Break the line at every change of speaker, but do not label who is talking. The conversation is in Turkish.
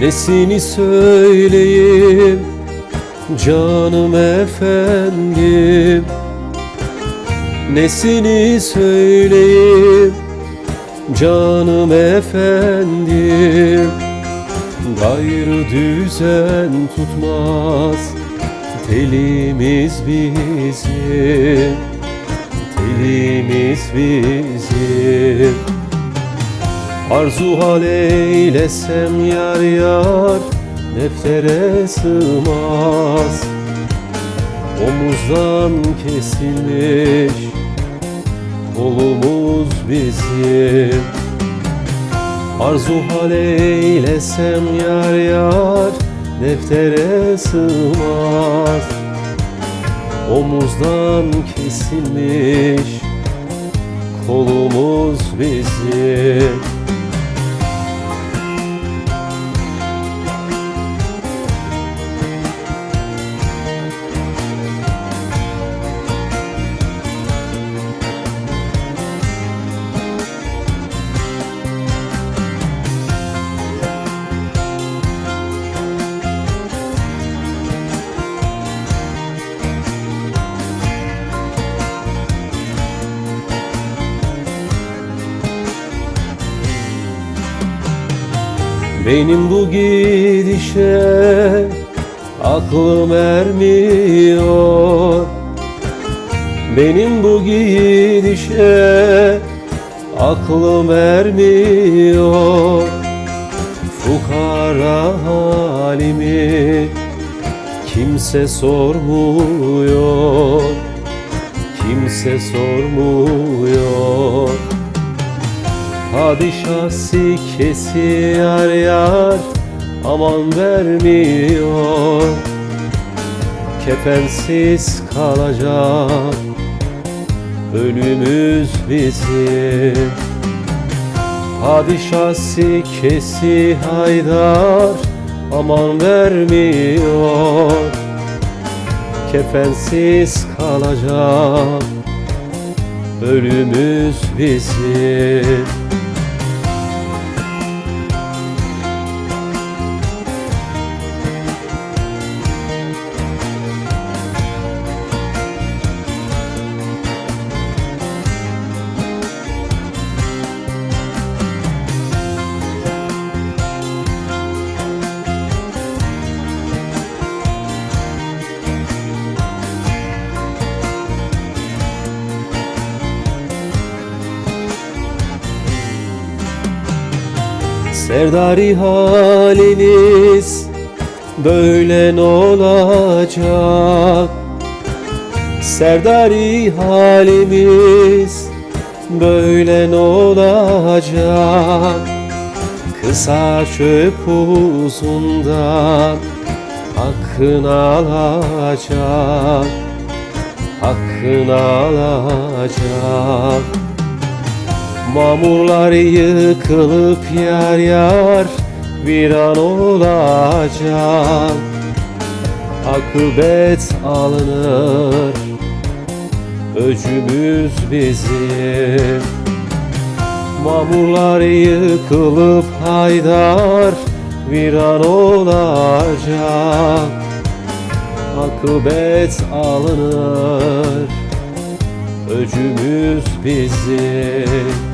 Nesini söyleyeyim canım efendim. Nesini söyleyeyim canım efendim. Gayrı düzen tutmaz telimiz bizim Telimiz bizim Arzu hal eylesem yar yar Deftere sığmaz. Omuzdan kesilmiş Kolumuz bizim. Arzu hal eylesem yar yar Deftere sığmaz. Omuzdan kesilmiş Kolumuz bizim Benim bu gidişe aklım ermiyor. Benim bu gidişe aklım ermiyor. Fukara halimi kimse sormuyor. Kimse sormuyor Padişah sikesi yar yar aman vermiyor. Kefensiz kalacak ölümüz bizim. Padişah sikesi haydar aman vermiyor. Kefensiz kalacak ölümüz bizim Serdari haliniz böyle ne olacak? Serdari halimiz böyle ne olacak? Kısa çöp uzundan hakkını alacak Hakkını alacak Mamurlar yıkılıp yar yar viran olacak. Akıbet alınır Öcümüz bizim. Mamurlar yıkılıp haydar viran olacak. Akıbet alınır Öcümüz bizim